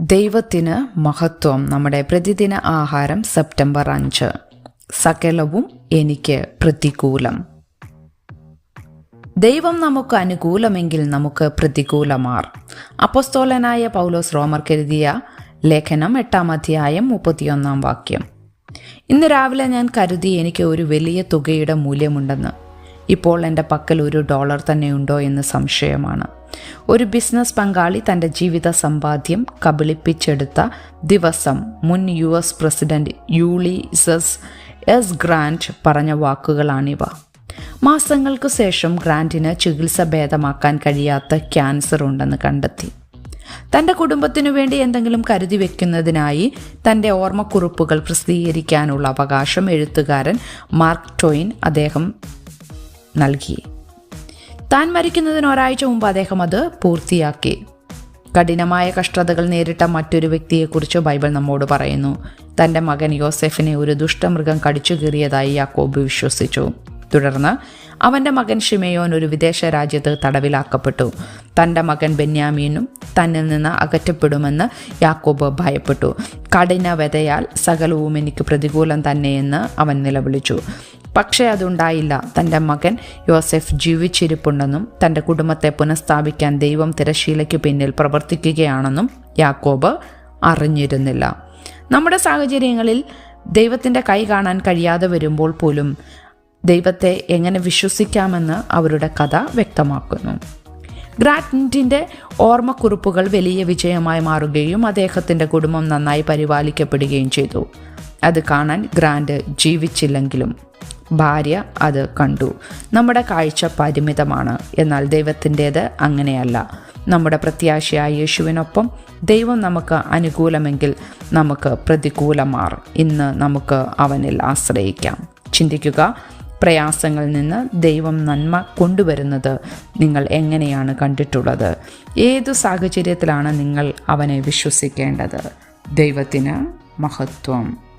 ദൈവത്തിന് മഹത്വം. നമ്മുടെ പ്രതിദിന ആഹാരം സെപ്റ്റംബർ അഞ്ച്. സകലവും എനിക്ക് പ്രതികൂലം. ദൈവം നമുക്ക് അനുകൂലമെങ്കിൽ നമുക്ക് പ്രതികൂലമാർ. അപ്പസ്തോലനായ പൗലോസ് റോമർ റോമർക്കെഴുതിയ ലേഖനം എട്ടാം അധ്യായം മുപ്പത്തിയൊന്നാം വാക്യം. ഇന്ന് രാവിലെ ഞാൻ കരുതി എനിക്ക് ഒരു വലിയ തുകയുടെ മൂല്യമുണ്ടെന്ന്. ഇപ്പോൾ എന്റെ പക്കൽ ഒരു ഡോളർ തന്നെയുണ്ടോ എന്ന് സംശയമാണ്. ഒരു ബിസിനസ് പങ്കാളി തന്റെ ജീവിത സമ്പാദ്യം കബളിപ്പിച്ചെടുത്ത ദിവസം മുൻ U S president Ulysses S Grant പറഞ്ഞ വാക്കുകളാണിവ. മാസങ്ങൾക്ക് ശേഷം ഗ്രാൻഡിന് ചികിത്സ ഭേദമാക്കാൻ കഴിയാത്ത ക്യാൻസർ ഉണ്ടെന്ന് കണ്ടെത്തി. തന്റെ കുടുംബത്തിനു വേണ്ടി എന്തെങ്കിലും കരുതി വെക്കുന്നതിനായി തന്റെ ഓർമ്മക്കുറിപ്പുകൾ പ്രസിദ്ധീകരിക്കാനുള്ള അവകാശം എഴുത്തുകാരൻ മാർക്ക് ടോയിൻ അദ്ദേഹം നൽകി. താൻ മരിക്കുന്നതിന് ഒരാഴ്ച മുമ്പ് അദ്ദേഹം അത് പൂർത്തിയാക്കി. കഠിനമായ കഷ്ടതകൾ നേരിട്ട മറ്റൊരു വ്യക്തിയെക്കുറിച്ച് ബൈബിൾ നമ്മോട് പറയുന്നു. തന്റെ മകൻ യോസെഫിനെ ഒരു ദുഷ്ടമൃഗം കടിച്ചു കീറിയതായി യാക്കോബ് വിശ്വസിച്ചു. തുടർന്ന് അവന്റെ മകൻ ഷിമയോൻ ഒരു വിദേശ രാജ്യത്ത് തടവിലാക്കപ്പെട്ടു. തന്റെ മകൻ ബെന്യാമീനും തന്നിൽ നിന്ന് അകറ്റപ്പെടുമെന്ന് യാക്കോബ് ഭയപ്പെട്ടു. കഠിന വ്യതയാൽ സകലവും എനിക്ക് പ്രതികൂലം തന്നെയെന്ന് അവൻ നിലവിളിച്ചു. പക്ഷേ അതുണ്ടായില്ല. തന്റെ മകൻ യോസെഫ് ജീവിച്ചിരിപ്പുണ്ടെന്നും തന്റെ കുടുംബത്തെ പുനഃസ്ഥാപിക്കാൻ ദൈവം തിരശീലയ്ക്ക് പിന്നിൽ പ്രവർത്തിക്കുകയാണെന്നും യാക്കോബ് അറിഞ്ഞിരുന്നില്ല. നമ്മുടെ സാഹചര്യങ്ങളിൽ ദൈവത്തിന്റെ കൈ കാണാൻ കഴിയാതെ വരുമ്പോൾ പോലും ദൈവത്തെ എങ്ങനെ വിശ്വസിക്കാമെന്ന് അവരുടെ കഥ വ്യക്തമാക്കുന്നു. ഗ്രാറ്റിന്റെ ഓർമ്മക്കുറിപ്പുകൾ വലിയ വിജയമായി മാറുകയും അദ്ദേഹത്തിന്റെ കുടുംബം നന്നായി പരിപാലിക്കപ്പെടുകയും ചെയ്തു. അത് കാണാൻ ഗ്രാൻഡ് ജീവിച്ചില്ലെങ്കിലും ഭാര്യ അത് കണ്ടു. നമ്മുടെ കാഴ്ച പരിമിതമാണ്. എന്നാൽ ദൈവത്തിന്റേത് അങ്ങനെയല്ല. നമ്മുടെ പ്രത്യാശയായ യേശുവിനൊപ്പം ദൈവം നമുക്ക് അനുകൂലമെങ്കിൽ നമുക്ക് പ്രതികൂലമാർ. ഇന്ന് നമുക്ക് അവനിൽ ആശ്രയിക്കാം. ചിന്തിക്കുക പ്രയാസങ്ങളിൽ നിന്ന് ദൈവം നന്മ കൊണ്ടുവരുന്നത് നിങ്ങൾ എങ്ങനെയാണ് കണ്ടിട്ടുള്ളത്? ഏതു സാഹചര്യത്തിലാണ് നിങ്ങൾ അവനെ വിശ്വസിക്കേണ്ടത്? ദൈവത്തിന് മഹത്വം.